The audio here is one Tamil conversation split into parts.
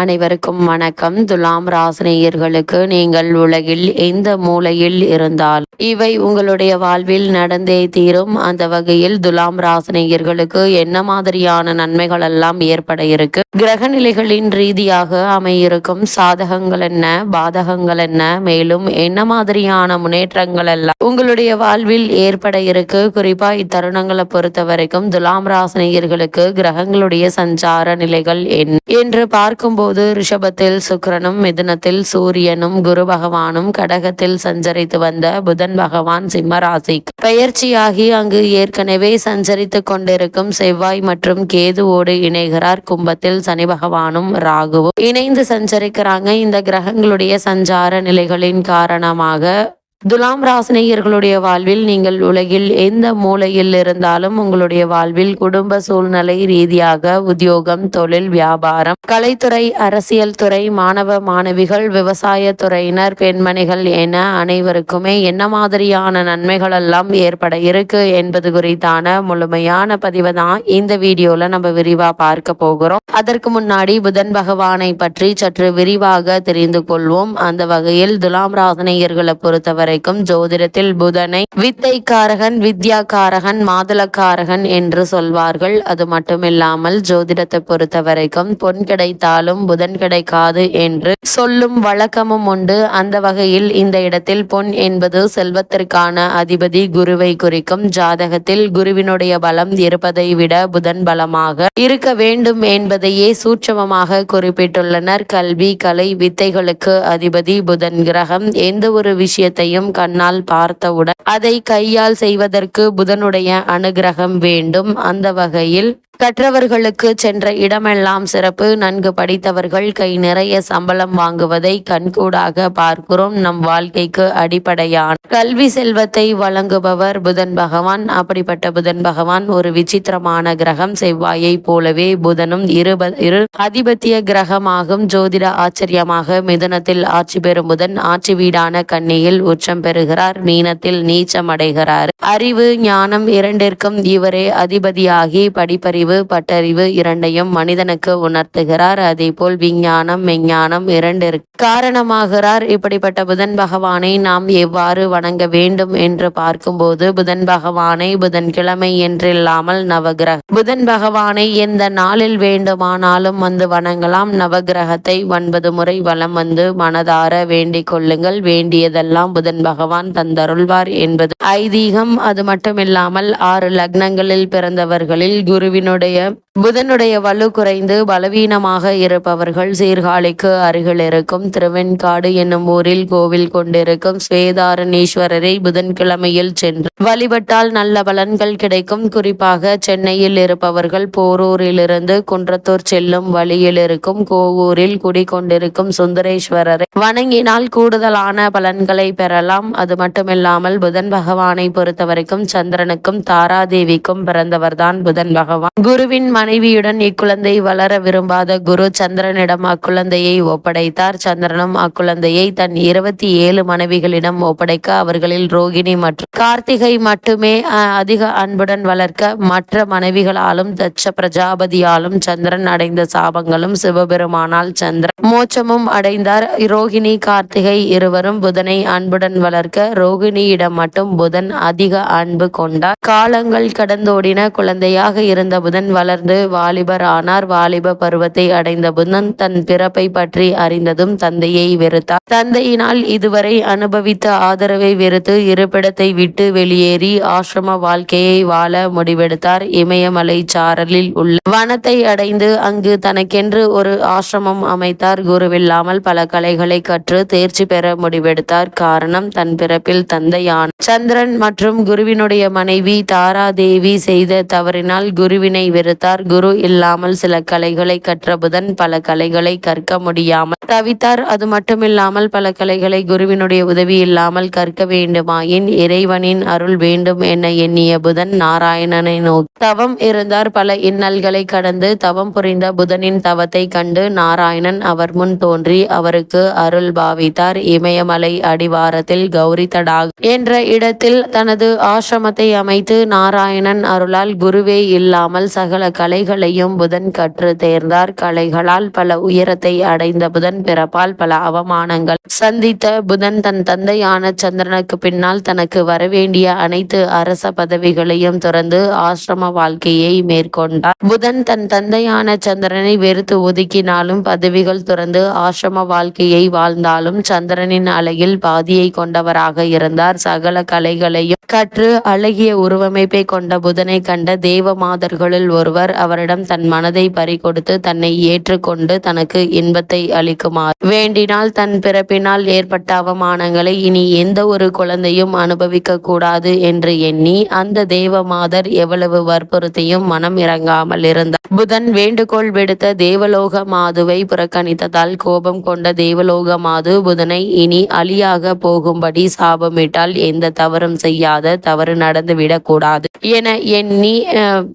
அனைவருக்கும் வணக்கம். துலாம் ராசினியர்களுக்கு நீங்கள் உலகில் எந்த மூலையில் இருந்தால் இவை உங்களுடைய வாழ்வில் நடந்தே தீரும். அந்த வகையில் துலாம் ராசினியர்களுக்கு என்ன மாதிரியான நன்மைகள் எல்லாம் ஏற்பட இருக்கு? கிரக நிலைகளின் ரீதியாக அமையிருக்கும் சாதகங்கள் என்ன? பாதகங்கள் என்ன? மேலும் என்ன மாதிரியான முன்னேற்றங்கள் எல்லாம் உங்களுடைய வாழ்வில் ஏற்பட இருக்கு? குறிப்பா இத்தருணங்களை பொறுத்த வரைக்கும் துலாம் ராசினியர்களுக்கு கிரகங்களுடைய சஞ்சார நிலைகள் என்ன? என்று பார்க்கும்போது ரிஷபத்தில் சுக்கரனும் மிதுனத்தில் சூரியனும் குரு பகவானும் கடகத்தில் சஞ்சரித்து வந்த புதன் பகவான் சிம்மராசி பெயர்ச்சியாகி அங்கு ஏற்கனவே சஞ்சரித்து கொண்டிருக்கும் செவ்வாய் மற்றும் கேதுவோடு இணைகிறார். கும்பத்தில் சனி பகவானும் ராகுவும் இணைந்து சஞ்சரிக்கிறாங்க. இந்த கிரகங்களுடைய சஞ்சார நிலைகளின் காரணமாக துலாம் ராசினியர்களுடைய வாழ்வில் நீங்கள் உலகில் எந்த மூலையில் இருந்தாலும் உங்களுடைய வாழ்வில் குடும்ப சூழ்நிலை ரீதியாக உத்தியோகம் தொழில் வியாபாரம் கலைத்துறை அரசியல் துறை மாணவ மாணவிகள் விவசாய துறையினர் பெண்மணிகள் என அனைவருக்குமே என்ன மாதிரியான நன்மைகள் எல்லாம் ஏற்பட இருக்கு என்பது குறித்தான முழுமையான பதிவை தான் இந்த வீடியோல நம்ம விரிவா பார்க்க போகிறோம். அதற்கு முன்னாடி புதன் பகவானை பற்றி சற்று விரிவாக தெரிந்து கொள்வோம். அந்த வகையில் துலாம் ராசினியர்களை பொறுத்தவரை வரைக்கும் ஜோதிடத்தில் புதனை வித்தைக்காரகன் வித்யாக்காரகன் மாதுளக்காரகன் என்று சொல்வார்கள். அது மட்டுமில்லாமல் ஜோதிடத்தை பொறுத்த வரைக்கும் பொன் கிடைத்தாலும் புதன் கிடைக்காது என்று சொல்லும் வழக்கமும் உண்டு. அந்த வகையில் இந்த இடத்தில் பொன் என்பது செல்வத்திற்கான அதிபதி குருவை குறிக்கும் ஜாதகத்தில் குருவினுடைய பலம் இருப்பதை விட புதன் பலமாக இருக்க வேண்டும் என்பதையே சூட்சமமாக குறிப்பிட்டுள்ளனர். கல்வி கலை வித்தைகளுக்கு அதிபதி புதன் கிரகம். எந்த ஒரு விஷயத்தையும் கண்ணால் பார்த்தவுடன் அதை கையால் செய்வதற்கு புதனுடைய அனுகிரகம் வேண்டும். அந்த வகையில் கற்றவர்களுக்கு சென்ற இடமெல்லாம் சிறப்பு. நன்கு படித்தவர்கள் கை நிறைய சம்பளம் வாங்குவதை கண்கூடாக பார்க்கிறோம். நம் வாழ்க்கைக்கு அடிப்படையான கல்வி செல்வத்தை வழங்குபவர் புதன் பகவான். அப்படிப்பட்ட புதன் பகவான் ஒரு விசித்திரமான கிரகம். செவ்வாயை போலவே புதனும் இரு இரு அதிபத்திய கிரகமாகும். ஜோதிட ஆச்சரியமாக மிதுனத்தில் ஆட்சி பெறும் புதன் ஆட்சி வீடான கன்னியில் உச்சம் பெறுகிறார். மீனத்தில் நீச்சம் அடைகிறார். அறிவு ஞானம் இரண்டிற்கும் இவரே அதிபதியாகி படிப்பறிவு பட்டறிவு இரண்டையும் மனிதனுக்கு உணர்த்துகிறார். அதே போல் விஞ்ஞானம் மெஞ்ஞானம் இரண்டிற்கு காரணமாகிறார். இப்படிப்பட்ட புதன் பகவானை நாம் எவ்வாறு வணங்க வேண்டும் என்று பார்க்கும்போது புதன் பகவானை புதன் கிழமை என்றில்லாமல் நவகிரக புதன் பகவானை எந்த நாளில் வேண்டுமானாலும் வந்து வணங்கலாம். நவகிரகத்தை ஒன்பது முறை வலம் வந்து மனதார வேண்டிக் கொள்ளுங்கள். வேண்டியதெல்லாம் புதன் பகவான் தந்தருள்வார் என்பது. ஐதீகம் அது மட்டுமில்லாமல் ஆறு லக்னங்களில் பிறந்தவர்களில் குருவினுடைய புதனுடைய வலு குறைந்து பலவீனமாக இருப்பவர்கள் சீர்காழிக்கு அருகில் இருக்கும். திருவெண்காடு என்னும் ஊரில் கோவில் கொண்டிருக்கும். ஸ்வேதாரணீஸ்வரரை புதன்கிழமையில் சென்று வழிபட்டால் நல்ல பலன்கள் கிடைக்கும். குறிப்பாக சென்னையில் இருப்பவர்கள் போரூரிலிருந்து குன்றத்தூர் செல்லும் வழியில் இருக்கும். கோவூரில் குடிகொண்டிருக்கும் சுந்தரேஸ்வரரை வணங்கினால் கூடுதலான பலன்களை பெறலாம். அது மட்டுமில்லாமல் புதன் பகவானை பொறுத்தவரைக்கும் சந்திரனுக்கும் தாராதேவிக்கும் பிறந்தவர்தான் புதன் பகவான். குருவின் மனைவியுடன் இக்குழந்தை வளர விரும்பாத குரு சந்திரனிடம் அக்குழந்தையை ஒப்படைத்தார். சந்திரனும் அக்குழந்தையை தன் இருபத்தி ஏழு மனைவிகளிடம் ஒப்படைக்க அவர்களில் ரோகிணி மற்றும் கார்த்திகை மட்டுமே அதிக அன்புடன் வளர்க்க மற்ற மனைவிகளாலும் தட்ச பிரஜாபதியாலும் சந்திரன் அடைந்த சாபங்களும் சிவபெருமானால் சந்திரன் மோட்சமும் அடைந்தார். ரோகிணி கார்த்திகை இருவரும் புதனை அன்புடன் வளர்க்க ரோகிணியிடம் மட்டும் புதன் அதிக அன்பு கொண்டார். காலங்கள் கடந்தோடின குழந்தையாக இருந்த புதன் வளர்ந்து வாலிபர் ஆனார் வாலிப பருவத்தை அடைந்த புதன் தன் பிறப்பை பற்றி அறிந்ததும் தந்தையை வெறுத்தார். தந்தையினால் இதுவரை அனுபவித்த ஆதரவை வெறுத்து இருப்பிடத்தை விட்டு வெளியேறி ஆசிரம வாழ்க்கையை வாழ முடிவெடுத்தார். இமயமலை சாரலில் உள்ள வனத்தை அடைந்து அங்கு தனக்கென்று ஒரு ஆசிரமம் அமைத்தார். குருவில்லாமல் பல கலைகளை கற்று தேர்ச்சி பெற முடிவெடுத்தார். காரணம் தன் பிறப்பில் தந்தையான சந்திரன் மற்றும் குருவினுடைய மனைவி தாராதேவி செய்த தவறினால் குருவினை வெறுத்தார். குரு இல்லாமல் சில கலைகளை கற்ற புதன் பல கலைகளை கற்க முடியாமல் தவித்தார். அது மட்டுமில்லாமல் பல கலைகளை குருவினுடைய உதவி இல்லாமல் கற்க வேண்டுமாயின் இறைவனின் அருள் வேண்டும் என எண்ணிய புதன் நாராயணனை நோக்கி தவம் இருந்தார் பல இன்னல்களை கடந்து தவம் புரிந்த புதனின் தவத்தை கண்டு நாராயணன் அவர் முன் தோன்றி அவருக்கு அருள் பாவித்தார். இமயமலை அடிவாரத்தில் கௌரி தடாக் என்ற இடத்தில் தனது ஆசிரமத்தை அமைத்து நாராயணன் அருளால் குருவே இல்லாமல் சகல கலைகளையும் புதன் கற்று தேர்ந்தார். கலைகளால் பல உயரத்தை அடைந்த புதன் பிறப்பால் பல அவமானங்கள் சந்தித்த புதன் தன் தந்தையான சந்திரனுக்கு பின்னால் தனக்கு வரவேண்டிய அனைத்து அரச பதவிகளையும் துறந்து ஆசிரம வாழ்க்கையை மேற்கொண்டார். புதன் தன் தந்தையான சந்திரனை வெறுத்து ஒதுக்கினாலும் பதவிகள் துறந்து ஆசிரம வாழ்க்கையை வாழ்ந்தாலும் சந்திரனின் அழகில் பாதியை கொண்டவராக இருந்தார். சகல கலைகளையும் கற்று அழகிய உருவமைப்பை கொண்ட புதனை கண்ட தேவ மாதர்களுள் ஒருவர் அவரிடம் தன் மனதை பறிகொடுத்து தன்னை ஏற்றுக்கொண்டு தனக்கு இன்பத்தை அளிக்குமாறு வேண்டினால் தன் பிறப்பினால் ஏற்பட்ட அவமானங்களை இனி எந்த ஒரு குழந்தையும் அனுபவிக்க கூடாது என்று எண்ணி அந்த தேவ மாதர் எவ்வளவு வற்புறுத்தியும் மனம் இறங்காமல் இருந்தார். புதன் வேண்டுகோள் விடுத்த தேவலோக மாதுவை புறக்கணித்ததால் கோபம் கொண்ட தேவலோக மாது புதனை இனி அழியாக போகும்படி சாபமிட்டால் எந்த தவறும் செய்யாத தவறு நடந்துவிடக்கூடாது என எண்ணி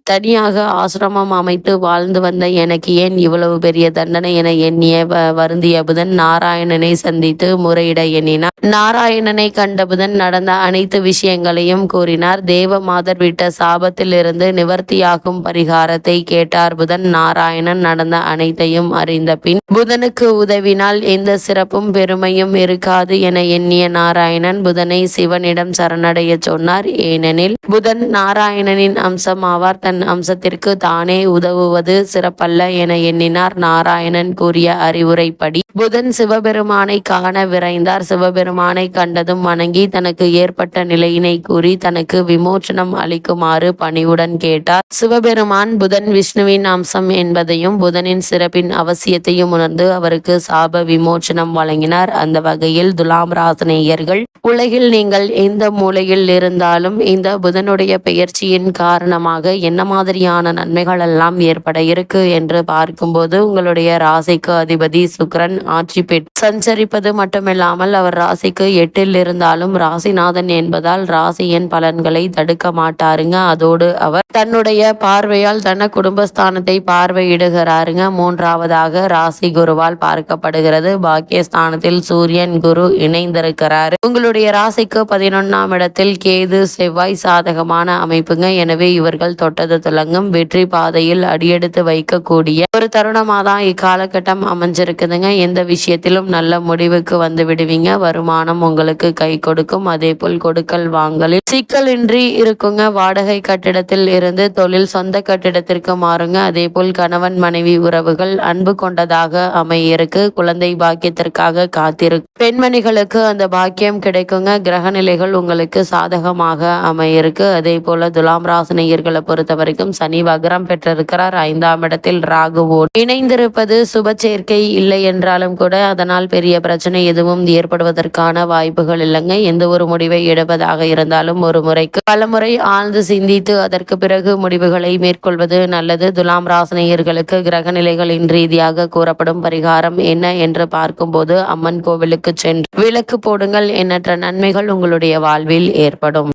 தனியாக ஆசிரமம் அமைத்து வாழ்ந்து வந்த எனக்கு ஏன் இவ்வளவு பெரிய தண்டனை என எண்ணிய வருந்திய புதன் நாராயணனை சந்தித்து முறையிட எண்ணினார். நாராயணனை கண்ட புதன் நடந்த அனைத்து விஷயங்களையும் கூறினார். தேவ மாதர் விட்ட சாபத்திலிருந்து நிவர்த்தியாகும் பரிகாரத்தை கேட்டார். புதன் நாராயணன் நடந்த அனைத்தையும் அறிந்த பின் புதனுக்கு உதவினால் எந்த சிறப்பும் பெருமையும் இருக்காது என எண்ணிய நாராயணன் புதனை சிவனிடம் சரணடைய சொன்னார். ஏனெனில் புதன் நாராயணனின் அம்சம் ஆவார் தன் அம்சத்திற்கு தானே உதவுவது சிறப்பல்ல என எண்ணினார். நாராயணன் கூறிய அறிவுரைப்படி புதன் சிவபெருமானை காண விரைந்தார். சிவபெருமானை கண்டதும் வணங்கி தனக்கு ஏற்பட்ட நிலையினை கூறி தனக்கு விமோச்சனம் அளிக்குமாறு பணிவுடன் கேட்டார். சிவபெருமான் புதன் விஷ்ணுவின் அம்சம் என்பதையும் புதனின் சிறப்பின் அவசியத்தையும் உணர்ந்து அவருக்கு சாப விமோச்சனம் வழங்கினார். அந்த வகையில் துலாம் ராசனேயர்கள் உலகில் நீங்கள் எந்த மூலையில் இருந்தாலும் இந்த புதனுடைய பெயர்ச்சியின் காரணமாக என்ன மாதிரியான நன்மைகள் எல்லாம் ஏற்பட இருக்கு? என்று பார்க்கும்போது உங்களுடைய ராசிக்கு அதிபதி சுக்ரன் ஆட்சி பெற்று சஞ்சரிப்பது மட்டுமில்லாமல் அவர் ராசிக்கு எட்டில் இருந்தாலும் ராசிநாதன் என்பதால் ராசியின் பலன்களை தடுக்க மாட்டாருங்க. அதோடு அவர் தன்னுடைய பார்வையால் தன குடும்பஸ்தானத்தை பார்வையிடுகிறாருங்க. மூன்றாவதாக ராசி குருவால் பார்க்கப்படுகிறது. பாக்கியஸ்தானத்தில் சூரியன் குரு இணைந்திருக்கிறாரு. உங்களுடைய ராசிக்கு பதினொன்னாம் இடத்தில் கேது செவ்வாய் சாதகமான அமைப்புங்க. எனவே இவர்கள் தொட்டது துலங்கும். வெற்றி பாதையில் அடியெடுத்து வைக்கக்கூடிய ஒரு தருணமா தான் இக்காலகட்டம் அமைஞ்சிருக்குதுங்க. எந்த விஷயத்திலும் நல்ல முடிவுக்கு வந்து விடுவீங்க. வருமானம் உங்களுக்கு கை கொடுக்கும். அதே போல் கொடுக்கல் வாங்கலில் சிக்கலின்றி இருக்குங்க. வாடகை கட்டிடத்தில் இருந்து தொழில் சொந்த கட்டிடத்திற்கு மாறுங்க. அதே போல் கணவன் மனைவி உறவுகள் அன்பு கொண்டதாக அமையிருக்கு குழந்தை பாக்கியத்திற்காக காத்திருக்கு பெண்மணிகளுக்கு அந்த பாக்கியம் கிடைக்குங்க. கிரக நிலைகள் உங்களுக்கு சாதகமாக அமையிருக்கு. அதே போல துலாம் ராசினியர்களை பொறுத்த வரைக்கும் சனி வக்ரம் பெற்றிருக்கிறார். ஐந்தாம் இடத்தில் ராகுவோடு இணைந்திருப்பது சுப சேர்க்கை இல்லை என்றாலும் கூட அதனால் பெரிய பிரச்சனை எதுவும் ஏற்படுவதற்கான வாய்ப்புகள் இல்லைங்க. எந்த ஒரு முடிவை எடுப்பதாக இருந்தாலும் ஒரு முறைக்கு பல முறை ஆழ்ந்து சிந்தித்து அதற்கு பிறகு பிறகு முடிவுகளை மேற்கொள்வது நல்லது. துலாம் ராசினியர்களுக்கு கிரக நிலைகளின் ரீதியாக கூறப்படும் பரிகாரம் என்ன என்று பார்க்கும்போது அம்மன் கோவிலுக்கு சென்று விளக்கு போடுங்கள். எண்ணற்ற நன்மைகள் உங்களுடைய வாழ்வில் ஏற்படும்.